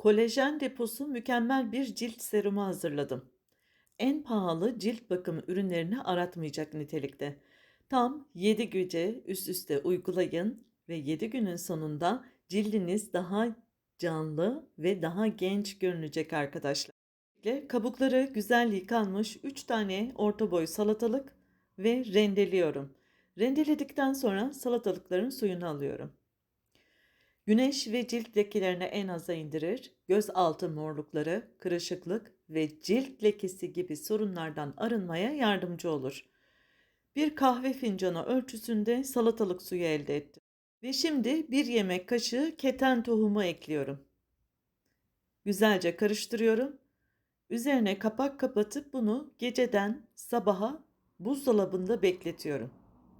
Kolajen deposu mükemmel bir cilt serumu hazırladım. En pahalı cilt bakım ürünlerini aratmayacak nitelikte. Tam 7 gece üst üste uygulayın ve 7 günün sonunda cildiniz daha canlı ve daha genç görünecek arkadaşlar. Kabukları güzel yıkanmış 3 tane orta boy salatalık ve rendeliyorum. Rendeledikten sonra salatalıkların suyunu alıyorum. Güneş ve cilt lekelerini en aza indirir, göz altı morlukları, kırışıklık ve cilt lekesi gibi sorunlardan arınmaya yardımcı olur. Bir kahve fincanı ölçüsünde salatalık suyu elde ettim. Ve şimdi bir yemek kaşığı keten tohumu ekliyorum. Güzelce karıştırıyorum. Üzerine kapak kapatıp bunu geceden sabaha buzdolabında bekletiyorum.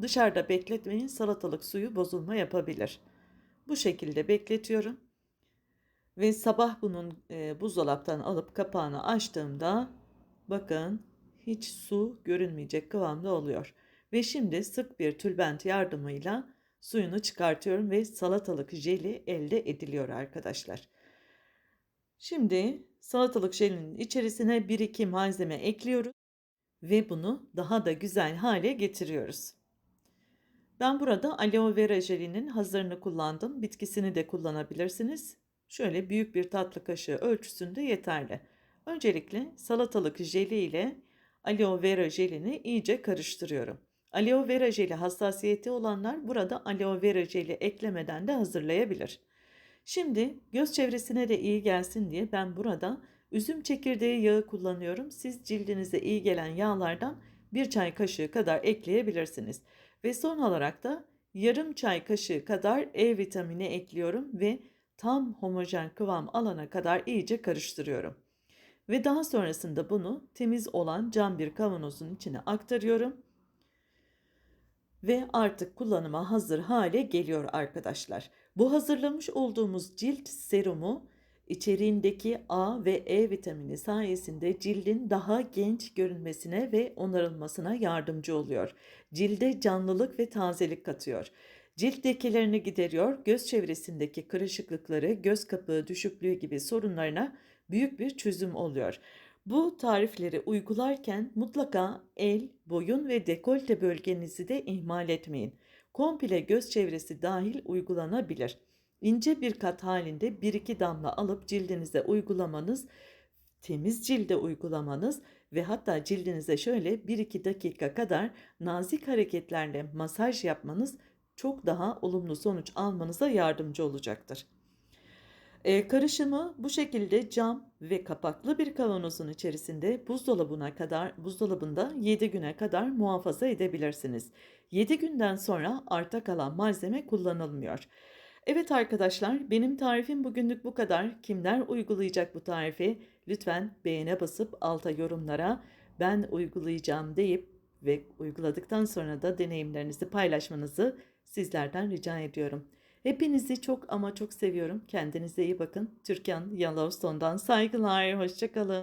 Dışarıda bekletmeyin salatalık suyu bozulma yapabilir. Bu şekilde bekletiyorum. Ve sabah bunun e, buzdolaptan alıp kapağını açtığımda bakın hiç su görünmeyecek kıvamda oluyor. Ve şimdi sık bir tülbent yardımıyla suyunu çıkartıyorum ve salatalık jeli elde ediliyor arkadaşlar. Şimdi salatalık jelinin içerisine 1-2 malzeme ekliyoruz ve bunu daha da güzel hale getiriyoruz. Ben burada aloe vera jelinin hazırını kullandım. Bitkisini de kullanabilirsiniz. Şöyle büyük bir tatlı kaşığı ölçüsünde yeterli. Öncelikle salatalık jeli ile aloe vera jelini iyice karıştırıyorum. Aloe vera jeli hassasiyeti olanlar burada aloe vera jeli eklemeden de hazırlayabilir. Şimdi göz çevresine de iyi gelsin diye ben burada üzüm çekirdeği yağı kullanıyorum. Siz cildinize iyi gelen yağlardan bir çay kaşığı kadar ekleyebilirsiniz. Ve son olarak da yarım çay kaşığı kadar E vitamini ekliyorum ve tam homojen kıvam alana kadar iyice karıştırıyorum. Ve daha sonrasında bunu temiz olan cam bir kavanozun içine aktarıyorum. Ve artık kullanıma hazır hale geliyor arkadaşlar. Bu hazırlamış olduğumuz cilt serumu içeriğindeki A ve E vitamini sayesinde cildin daha genç görünmesine ve onarılmasına yardımcı oluyor. Cilde canlılık ve tazelik katıyor. Cilt lekelerini gideriyor, göz çevresindeki kırışıklıkları, göz kapağı düşüklüğü gibi sorunlarına büyük bir çözüm oluyor. Bu tarifleri uygularken mutlaka el, boyun ve dekolte bölgenizi de ihmal etmeyin. Komple göz çevresi dahil uygulanabilir. İnce bir kat halinde 1-2 damla alıp cildinize uygulamanız, temiz cilde uygulamanız ve hatta cildinize şöyle 1-2 dakika kadar nazik hareketlerle masaj yapmanız çok daha olumlu sonuç almanıza yardımcı olacaktır. E, karışımı bu şekilde cam ve kapaklı bir kavanozun içerisinde buzdolabına kadar buzdolabında 7 güne kadar muhafaza edebilirsiniz. 7 günden sonra arta kalan malzeme kullanılmıyor. Evet arkadaşlar benim tarifim bugünlük bu kadar. Kimler uygulayacak bu tarifi? Lütfen beğene basıp alta yorumlara ben uygulayacağım deyip ve uyguladıktan sonra da deneyimlerinizi paylaşmanızı sizlerden rica ediyorum. Hepinizi çok ama çok seviyorum. Kendinize iyi bakın. Türkan Yellowstone'dan saygılar. Hoşçakalın.